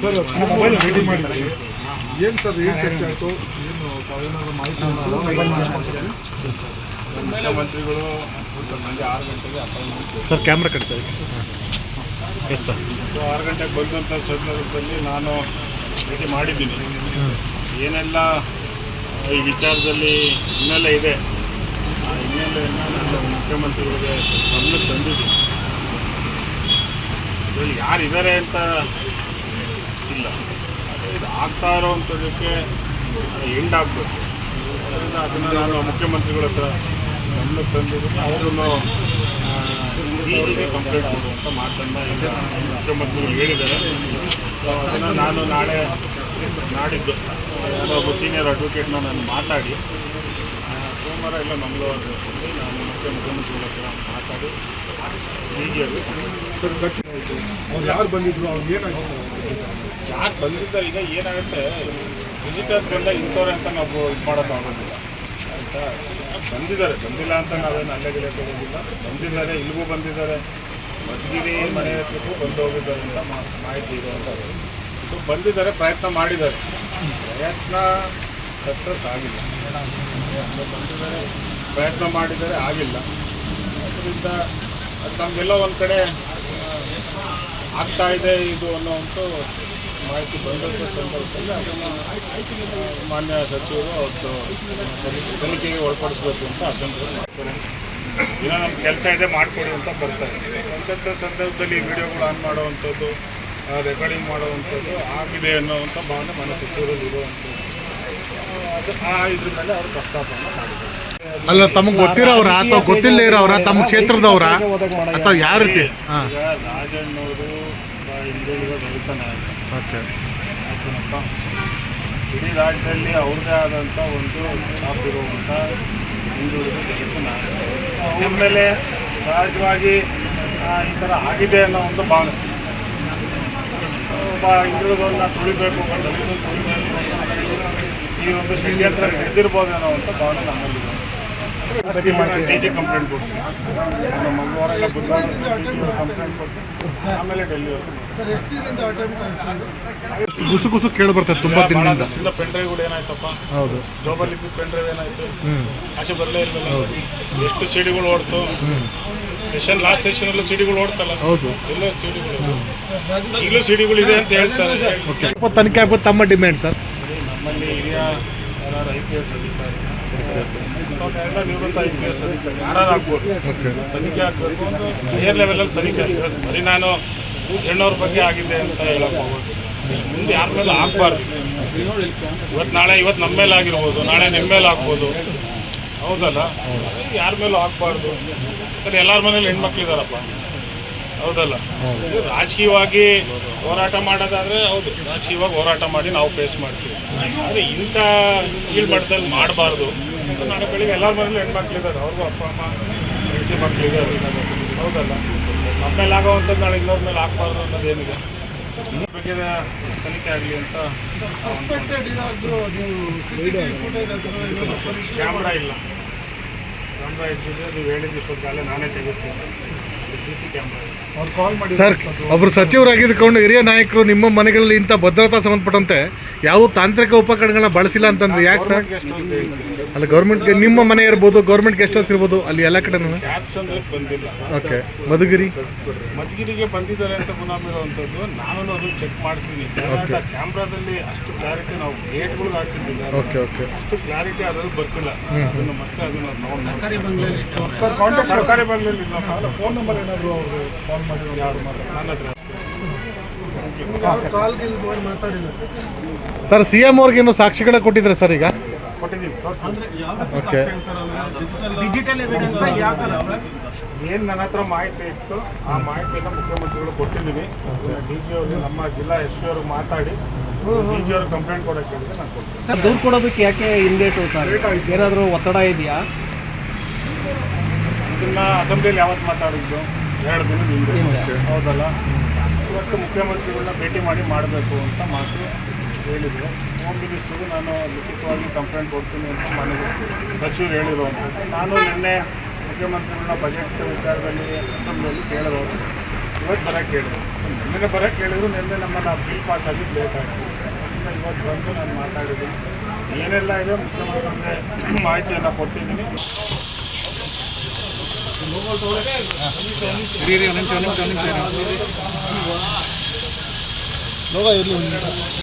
Sir mobile ready ಮಾಡಿದ್ರಿ. ಏನು sir ಏನು ಚರ್ಚೆ ಆಯಿತು? ಏನು ತಾವೇನಾದ್ರು ಮಾಹಿತಿ ಮುಖ್ಯಮಂತ್ರಿಗಳು ಸಂಜೆ ಆರು ಗಂಟೆಗೆ sir camera cut sir. Yes sir so ಆರು ಗಂಟೆಗೆ ಬಂದಂಥ ಸಂದರ್ಭದಲ್ಲಿ ನಾನು ಭೇಟಿ ಮಾಡಿದ್ದೀನಿ. ಏನೆಲ್ಲ ಈ ವಿಚಾರದಲ್ಲಿ ಹಿನ್ನೆಲೆ ಇದೆ ಆ ಹಿನ್ನೆಲೆಯನ್ನು ನಾನು ಮುಖ್ಯಮಂತ್ರಿಗಳಿಗೆ ಗಮನಕ್ಕೆ ತಂದಿದ್ದೀನಿ. ಇದರಲ್ಲಿ ಯಾರಿದ್ದಾರೆ ಅಂತ ಇಲ್ಲ. ಇದು ಆಗ್ತಾ ಇರೋವಂಥದ್ದಕ್ಕೆ ಎಂಡ್ ಆಗಬೇಕು ಅದರಿಂದ ಅದನ್ನು ನಾನು ಮುಖ್ಯಮಂತ್ರಿಗಳ ಹತ್ರ ಗಮನ ತಂದಿದ್ದೀನಿ. ಅವರನ್ನು ಕಂಪ್ಲೇಂಟ್ ಕೊಡುವಂಥ ಮಾತನ್ನು ಮುಖ್ಯಮಂತ್ರಿಗಳು ಹೇಳಿದ್ದಾರೆ. ಸೊ ಅದನ್ನು ನಾನು ನಾಳೆ ನಾಡಿದ್ದು ಒಬ್ಬ ಸೀನಿಯರ್ ಅಡ್ವೊಕೇಟ್ನ ನಾನು ಮಾತಾಡಿ ಸೋಮವಾರ ಇಲ್ಲ ಮಂಗಳವಾರದಲ್ಲಿ ನಾನು ಮತ್ತೆ ಮುಖ್ಯಮಂತ್ರಿಗಳ ಹತ್ರ ಮಾತಾಡಿ ಹೀಗೆ ಸರ್ ಗಟ್ಟಿ ಅವ್ರು ಯಾರು ಬಂದಿದ್ರು? ಅವ್ರು ಏನಾಗಿದೆ ಯಾರು ಬಂದಿದ್ದಾರೆ ಈಗ ಏನಾಗುತ್ತೆ? ವಿಸಿಟರ್ಸ್ ಬಂದ ಇಂಥವ್ರೆ ಅಂತ ನಾವು ಇದು ಮಾಡೋದು ಆಗೋದಿಲ್ಲ. ಆಯಿತಾ? ಬಂದಿದ್ದಾರೆ. ಬಂದಿಲ್ಲ ಅಂತ ನಾವೇನು ಅಲ್ಲೆಗಿಲೆ ತಗೋದಿಲ್ಲ ಬಂದಿದ್ದಾರೆ ಇಲ್ಲಿಗೂ ಬಂದಿದ್ದಾರೆ. ಮಧುಗಿರಿ ಮನೆ ಹತ್ರಕ್ಕೂ ಬಂದು ಹೋಗಿದ್ದಾರೆ ಅಂತ ಮಾಹಿತಿ ಇರುವಂಥದ್ದು ಸೊ ಬಂದಿದ್ದಾರೆ ಪ್ರಯತ್ನ ಮಾಡಿದ್ದಾರೆ. ಪ್ರಯತ್ನ ಸಕ್ಸಸ್ ಆಗಿಲ್ಲ ಪ್ರಯತ್ನ ಮಾಡಿದರೆ ಆಗಿಲ್ಲ. ಅದರಿಂದ ಅದು ನಮಗೆಲ್ಲ ಒಂದು ಕಡೆ ಆಗ್ತಾ ಇದೆ ಇದು ಅನ್ನೋವಂಥ ಮಾಹಿತಿ ಬಂದಂಥ ಸಂದರ್ಭದಲ್ಲಿ ಅದನ್ನು ಮಾನ್ಯ ಸಚಿವರು ಅವತ್ತು ತನಿಖೆ- ತನಿಖೆಗೆ ಒಳಪಡಿಸ್ಬೇಕು ಅಂತ ಅಸೆಂಬ್ಲಿ ಮಾಡ್ತಾರೆ. ಏನೋ ನಮ್ಮ ಕೆಲಸ ಇದೆ, ಮಾಡಿಕೊಡಿ ಅಂತ ಬರ್ತಾರೆ. ಅಂತಂಥ ಸಂದರ್ಭದಲ್ಲಿ ವಿಡಿಯೋಗಳು ಆನ್ ಮಾಡುವಂಥದ್ದು ರೆಕಾರ್ಡಿಂಗ್ ಮಾಡುವಂಥದ್ದು ಆಗಿದೆ ಅನ್ನೋವಂಥ ಭಾವನೆ ಮನೆ ಸಚಿವರಲ್ಲಿ ಇರುವಂಥದ್ದು. ಮೇಲೆ ಅವರು ಅಲ್ಲ ತಮಗೆ ಗೊತ್ತಿರೋರ ಅಥವಾ ಗೊತ್ತಿಲ್ಲ ಇರೋರ ತಮ್ಮ ಕ್ಷೇತ್ರದವರ? ಅಥವಾ ಯಾವ ರೀತಿ? ರಾಜಣ್ಣವರು ಓಕೆ. ಇಡೀ ರಾಜ್ಯದಲ್ಲಿ ಅವ್ರದ್ದೇ ಆದಂಥ ಒಂದು ಶಾಪ್ ಇರುವಂಥ ಹಿಂದುಳಿದ ದಲಿತ ನಾಯಕ ಆಮೇಲೆ ಸಹಜವಾಗಿ ಈ ಥರ ಆಗಿದೆ ಅನ್ನೋ ಒಂದು ಭಾವನೆ. ಒಬ್ಬ ಹಿಂದುಳಿದವ್ರನ್ನ ತುಳಿಬೇಕು ಅಂತ ಈ ಒಂದು ಷಡ್ಯಂತ್ರ ಹಿಡಿದಿರ್ಬೋದು ಅನ್ನೋ ಅಂತ ಭಾವನೆ ನಮ್ಮಲ್ಲಿದೆ ಡಿ ಜಿ ಕಂಪ್ಲೇಂಟ್ ಕೊಡ್ತೀವಿ. ನಮ್ಮ ಮಂಗಳವಾರ ಇಲ್ಲ ಬುಧವಾರ ಕಂಪ್ಲೇಂಟ್ ಕೊಡ್ತೀನಿ ಆಮೇಲೆ ಡೆಲ್ಲಿವರೆಗೂ ಗುಸು ಗುಸು ಕೇಳಿ ಬರ್ತದೆ ತುಂಬಾ ದಿನದಿಂದ. ಪೆನ್ ಡ್ರೈವ್ಗಳು ಏನಾಯ್ತಪ್ಪ? ಹೌದು. ಜೋಬಲ್ಲಿ ಪೆನ್ ಡ್ರೈವ್ ಏನಾಯ್ತು? ಆಚೆ ಬರಲೇ ಇರಲಿಲ್ಲ ಎಷ್ಟು ಸಿಡಿಗಳು ಓಡ್ತು? ಸೆಷನ್ ಲಾಸ್ಟ್ ಸೆಷನಲ್ಲೂ ಸಿಡಿಗಳು ಓಡ್ತಲ್ಲ? ಹೌದು. ಎಲ್ಲ ಸಿಡಿಗಳು ಇಲ್ಲೂ ಸಿಡಿಗಳು ಇದೆ ಅಂತ ಹೇಳ್ತಾರೆ. ತನಿಖೆ ಆಗ್ಬೋದು ತಮ್ಮ ಡಿಮ್ಯಾಂಡ್ ಸರ್ ನಮ್ಮಲ್ಲಿ ಹಿರಿಯ ಯಾರು ಐ ಪಿ ಎಸ್ ಅಧಿಕಾರಿ ಎಲ್ಲ ನಿವೃತ್ತ ಐ ಪಿ ಎಸ್ ಅಧಿಕಾರಿ ಯಾರು ಆಗ್ಬೋದು? ತನಿಖೆ ಆಗಬೇಕು ಒಂದು ಹೈಯರ್ ಲೆವೆಲಲ್ಲಿ ತನಿಖೆ ಬರೀ ನಾನು ಹೆಣ್ಣವ್ರ ಬಗ್ಗೆ ಆಗಿದೆ ಅಂತ ಹೇಳಕ್ ಹೋಗೋದು ಮುಂದೆ ಯಾರ ಮೇಲೆ ಆಗಬಾರ್ದು. ಇವತ್ತು ನಾಳೆ ಇವತ್ತು ನಮ್ಮ ಮೇಲೆ ಆಗಿರ್ಬೋದು. ನಾಳೆ ನಿಮ್ಮ ಮೇಲೆ ಆಗ್ಬೋದು. ಹೌದಲ್ಲ? ಯಾರ ಮೇಲೂ ಆಗಬಾರ್ದು? ಯಾಕಂದ್ರೆ ಎಲ್ಲರ ಮನೇಲಿ ಹೆಣ್ಮಕ್ಳಿದಾರಪ್ಪ ಹೌದಲ್ಲ? ರಾಜಕೀಯವಾಗಿ ಹೋರಾಟ ಮಾಡೋದಾದ್ರೆ ಹೌದು. ರಾಜಕೀಯವಾಗಿ ಹೋರಾಟ ಮಾಡಿ ನಾವು ಫೇಸ್ ಮಾಡ್ತೀವಿ. ಆದರೆ ಇಂಥ ಕೀಳ್ ಮಟ್ಟದಲ್ಲಿ ಮಾಡಬಾರ್ದು. ನಾಳೆ ಬೆಳಿಗ್ಗೆ ಎಲ್ಲರ ಮನೇಲಿ ಹೆಣ್ಮಕ್ಳಿದ್ದಾರೆ ಅವ್ರಿಗೂ ಅಪ್ಪ ಅಮ್ಮ ಹೆಂಡತಿ ಮಕ್ಕಳಿದ್ದಾರೆ ಹೌದಲ್ಲ? ನಮ್ಮ ಮೇಲೆ ಆಗೋವಂಥದ್ದು ನಾಳೆ ಇನ್ನೊಂದ್ ಮೇಲೆ ಹಾಕ್ಬಾರ್ದು ಅನ್ನೋದೇನಿದೆ ಬಗ್ಗೆ ತನಿಖೆ ಆಗಲಿ ಅಂತ ಸಸ್ಪೆಕ್ಟೆಡ್ ಇರೋದು ನೀವು ಕ್ಯಾಮ್ರಾ ಇಲ್ಲ. ಕ್ಯಾಮ್ರಾ ಇದ್ದಿದ್ರೆ ನೀವು ಹೇಳಿದ್ದು ಇಷ್ಟೊತ್ತಿಗಾಗಲೇ ನಾನೇ ತೆಗಿಸ್ತೀನಿ ಸರ್ ಒಬ್ಬರು ಸಚಿವರಾಗಿದ್ದುಕೊಂಡು ಹಿರಿಯ ನಾಯಕರು ನಿಮ್ಮ ಮನೆಗಳಲ್ಲಿ ಇಂಥ ಭದ್ರತಾ ಸಂಬಂಧಪಟ್ಟಂತೆ ಯಾವ ತಾಂತ್ರಿಕ ಉಪಕರಣಗಳನ್ನ ಬಳಸಿಲ್ಲ ಅಂತಂದ್ರೆ ಯಾಕೆ ಸರ್? ಅಲ್ಲಿ ಗೌರ್ಮೆಂಟ್ಗೆ ನಿಮ್ಮ ಮನೆ ಇರ್ಬೋದು ಗೌರ್ಮೆಂಟ್ ಗೆಸ್ಟ್ ಹೌಸ್ ಇರ್ಬೋದು ಅಲ್ಲಿ ಎಲ್ಲ ಕಡೆ ಬಂದಿಲ್ಲ. ಓಕೆ. ಮಧುಗಿರಿ? ಮಧುಗಿರಿಗೆ ಬಂದಿದ್ದಾರೆ ಅಂತ ಗುಲಾಮಿರುವಂಥದ್ದು ನಾನು ಅದನ್ನು ಚೆಕ್ ಮಾಡ್ತೀನಿ Okay. ಕ್ಯಾಮ್ರಾದಲ್ಲಿ ಅಷ್ಟು ಕ್ಲಾರಿಟಿ ನಾವು ಗೇಟ್ಗಳಿಗೆ ಹಾಕಿದ್ದೀವಿ ಓಕೆ ಓಕೆ. ಅಷ್ಟು ಕ್ಲಾರಿಟಿ ಅದರಲ್ಲಿ ಬರ್ತಿಲ್ಲ. ಅದನ್ನು ಮತ್ತೆ ಅದನ್ನು ನೋಡಿ ಸರ್ ಕಾಂಟ್ಯಾಕ್ಟ್ ಸರ್ಕಾರಿ ಬಂಗ್ಲೆಯಲ್ಲಿ ಇಲ್ಲಪ್ಪ ಫೋನ್ ನಂಬರ್ ಏನಾದರೂ ಅವರು ಕಾಲ್ ಮಾಡಿ ಯಾರು ನನ್ನ ಹತ್ರ. ಮಾತಾಡಿಲ್ಲ ಸರ್ ಸಿ ಎಂ ಅವ್ರಿಗೇನು ಸಾಕ್ಷಿಗಳ ಕೊಟ್ಟಿದ್ರೆ ಸರ್ ಈಗ? ಓಕೆ ಡಿಜಿಟಲ್ ಎವಿಡೆನ್ಸ್ ಯಾವ ಥರ ಏನು ನನ್ನ ಹತ್ರ ಮಾಹಿತಿ ಇತ್ತು. ಆ ಮಾಹಿತಿಯನ್ನು ಮುಖ್ಯಮಂತ್ರಿಗಳು ಕೊಟ್ಟಿದ್ದೀವಿ. ಡಿ ಜಿ ಅವರು ನಮ್ಮ ಜಿಲ್ಲಾ ಎಸ್ ಪಿ ಅವ್ರಿಗೆ ಮಾತಾಡಿ ಡಿ ಜಿ ಅವ್ರಿಗೆ ಕಂಪ್ಲೇಂಟ್ ಕೊಡೋಕ್ಕೆ ಹೇಳಿದ್ರೆ ನಾನು ಕೊಡ್ತೀನಿ ಸರ್ ದೂರು ಕೊಡೋದಕ್ಕೆ ಯಾಕೆ ಹಿಂದೇಟು ಸರ್? ಏನಾದರೂ ಒತ್ತಡ ಇದೆಯಾ? ಇದನ್ನ ಅಸೆಂಬ್ಲಿಯಲ್ಲಿ ಯಾವತ್ತು ಮಾತಾಡಿದ್ದು? ಎರಡು ದಿನದ ಹಿಂದೆ. ಹೌದಲ್ಲ? ಇವತ್ತು ಮುಖ್ಯಮಂತ್ರಿಗಳನ್ನ ಭೇಟಿ ಮಾಡಿ ಮಾಡಬೇಕು ಅಂತ ಮಾತು ಹೇಳಿದರು. ಹೋಮ್ ಮಿನಿಸ್ಟ್ರಿಗೂ ನಾನು ಲಿಖಿತವಾಗಿ ಕಂಪ್ಲೇಂಟ್ ಕೊಡ್ತೀನಿ ಅಂತ ಮಾನ್ಯ ಸಚಿವರು ಅಂತ. ನಾನು ನಿನ್ನೆ ಮುಖ್ಯಮಂತ್ರಿಗಳನ್ನ ಬಜೆಟ್ ವಿಚಾರದಲ್ಲಿ ಅಸೆಂಬ್ಲಿಯಲ್ಲಿ ಕೇಳಿದವರು ಇವತ್ತು ಬರೋಕ್ಕೆ ಹೇಳಿದರು ನಿನ್ನೆ ಬರೋಕ್ಕೆ ಕೇಳಿದ್ರು. ನಿನ್ನೆ ನಮ್ಮನ್ನು ಬಿಲ್ ಪಾಸ್ ಬೇಕಾಗಿತ್ತು ಲೇಟ್ ಇವತ್ತು ಬಂದು ನಾನು ಮಾತಾಡಿದ್ದೀನಿ. ಏನೆಲ್ಲ ಇದೆ ಮುಖ್ಯಮಂತ್ರಿ ಮಾಹಿತಿಯನ್ನು ಕೊಟ್ಟಿದ್ದೀನಿ ಒಂದು ನಿಮಿಷ ಒಂದು ನಿಮಿಷ ಒಂದು ನಿಮಿಷ. 너가 여기 오는 거야.